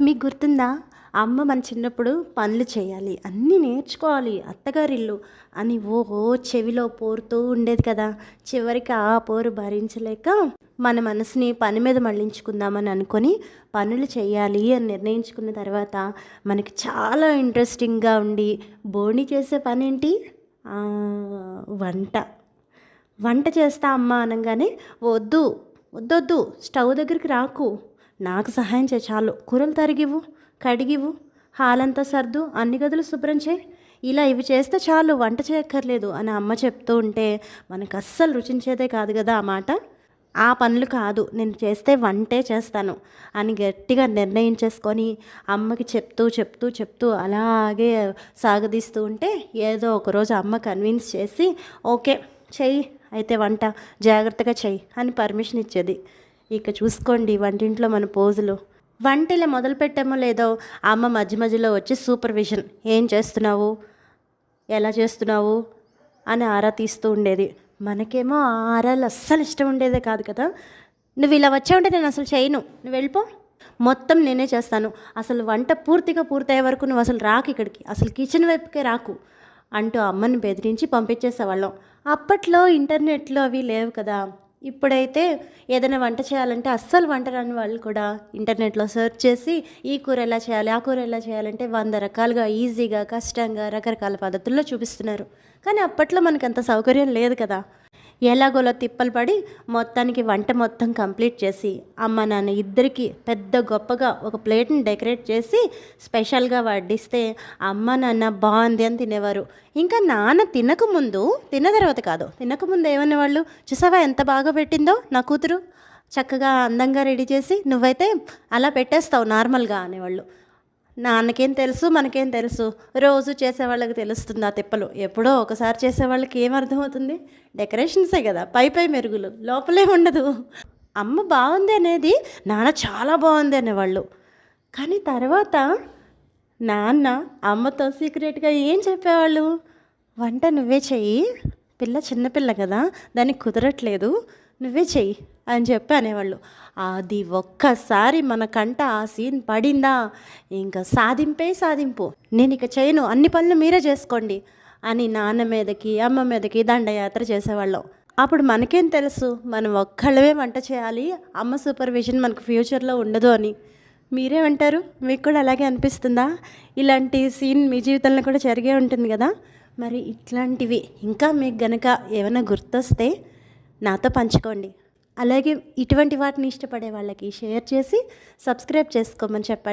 మీకు గుర్తుందా? అమ్మ మన చిన్నప్పుడు పనులు చేయాలి అన్నీ నేర్చుకోవాలి అత్తగారిల్లు అని ఓహో చెవిలో పోరుతూ ఉండేది కదా. చివరికి ఆ పోరు భరించలేక మన మనసుని పని మీద మళ్ళించుకుందామని అనుకొని పనులు చేయాలి అని నిర్ణయించుకున్న తర్వాత మనకి చాలా ఇంట్రెస్టింగ్గా ఉండి బోణి చేసే పని ఏంటి వంట. వంట చేస్తా అమ్మ అనగానే వద్దు వద్దొద్దు స్టవ్ దగ్గరికి రాకు. నాకు సహాయం చేయి చాలు. కూరలు తరిగివు కడిగివు హాలంతా సర్దు అన్ని గదులు శుభ్రం చేయి. ఇలా ఇవి చేస్తే చాలు వంట చేయక్కర్లేదు అని అమ్మ చెప్తూ ఉంటే మనకు అస్సలు రుచించేదే కాదు కదా ఆ మాట. ఆ పనులు కాదు నేను చేస్తే వంటే చేస్తాను అని గట్టిగా నిర్ణయించేసుకొని అమ్మకి చెప్తూ చెప్తూ చెప్తూ అలాగే సాగదీస్తూ ఉంటే ఏదో ఒకరోజు అమ్మ కన్విన్స్ చేసి ఓకే చెయ్యి అయితే వంట జాగ్రత్తగా చెయ్యి అని పర్మిషన్ ఇచ్చేది. ఇక చూసుకోండి వంటింట్లో మన పోజులు. వంటలే మొదలు పెట్టామో లేదో అమ్మ మధ్య మధ్యలో వచ్చి సూపర్విజన్ ఏం చేస్తున్నావు? ఎలా చేస్తున్నావు? అని ఆరా తీస్తూ ఉండేది. మనకేమో ఆ ఆరాలు అస్సలు ఇష్టం ఉండేదే కాదు కదా. నువ్వు ఇలా వచ్చావంటే నేను అసలు చేయను. నువ్వు వెళ్ళిపో. మొత్తం నేనే చేస్తాను. అసలు వంట పూర్తిగా పూర్తయ్యే వరకు నువ్వు అసలు రాకు ఇక్కడికి. అసలు కిచెన్ వైపుకే రాకు అంటూ అమ్మని బెదిరించి పంపించేసేవాళ్ళం. అప్పట్లో ఇంటర్నెట్లో అవి లేవు కదా. ఇప్పుడైతే ఏదైనా వంట చేయాలంటే అస్సలు వంట రాని వాళ్ళు కూడా ఇంటర్నెట్లో సెర్చ్ చేసి ఈ కూర ఎలా చేయాలి ఆ కూర ఎలా చేయాలంటే వంద రకాలుగా ఈజీగా కష్టంగా రకరకాల పద్ధతుల్లో చూపిస్తున్నారు. కానీ అప్పట్లో మనకు అంత సౌకర్యం లేదు కదా. ఎలాగోలా తిప్పలు పడి మొత్తానికి వంట మొత్తం కంప్లీట్ చేసి అమ్మ నాన్న ఇద్దరికి పెద్ద గొప్పగా ఒక ప్లేట్ని డెకరేట్ చేసి స్పెషల్గా వడ్డిస్తే అమ్మ నాన్న బాగుంది అని తినేవారు. ఇంకా నాన్న తినకముందు తిన్న తర్వాత కాదు తినకముందు ఏమనేవాళ్ళు చూసావా ఎంత బాగా పెట్టిందో నా కూతురు? చక్కగా అందంగా రెడీ చేసి నువ్వైతే అలా పెట్టేస్తావు నార్మల్గా అనేవాళ్ళు. నాన్నకేం తెలుసు మనకేం తెలుసు. రోజు చేసేవాళ్ళకి తెలుస్తుంది ఆ తిప్పలు. ఎప్పుడో ఒకసారి చేసేవాళ్ళకి ఏం అర్థమవుతుంది? డెకరేషన్సే కదా పై పై మెరుగులు లోపలే ఉండదు. అమ్మ బాగుంది అనేది నాన్న చాలా బాగుంది అనేవాళ్ళు. కానీ తర్వాత నాన్న అమ్మతో సీక్రెట్గా ఏం చెప్పేవాళ్ళు? వంట నువ్వే చెయ్యి పిల్ల చిన్నపిల్ల కదా దానికి కుదరట్లేదు. నువ్వే చెయ్యి అని చెప్పి అనేవాళ్ళు. అది ఒక్కసారి మన కంట ఆ సీన్ పడిందా? ఇంకా సాధింపే సాధింపు. నేను ఇక చేయను. అన్ని పనులు మీరే చేసుకోండి అని నాన్న మీదకి అమ్మ మీదకి దండయాత్ర చేసేవాళ్ళం. అప్పుడు మనకేం తెలుసు? మనం ఒక్కళ్ళమే వంట చేయాలి. అమ్మ సూపర్విజన్ మనకు ఫ్యూచర్లో ఉండదు అని. మీరేమంటారు మీకు కూడా అలాగే అనిపిస్తుందా? ఇలాంటి సీన్ మీ జీవితంలో కూడా జరిగే ఉంటుంది కదా? మరి ఇట్లాంటివి ఇంకా మీకు గనక ఏమైనా గుర్తొస్తే నాతో పంచుకోండి. అలాగే ఇటువంటి వాటిని ఇష్టపడే వాళ్ళకి షేర్ చేసి సబ్స్క్రైబ్ చేసుకోమని చెప్పండి.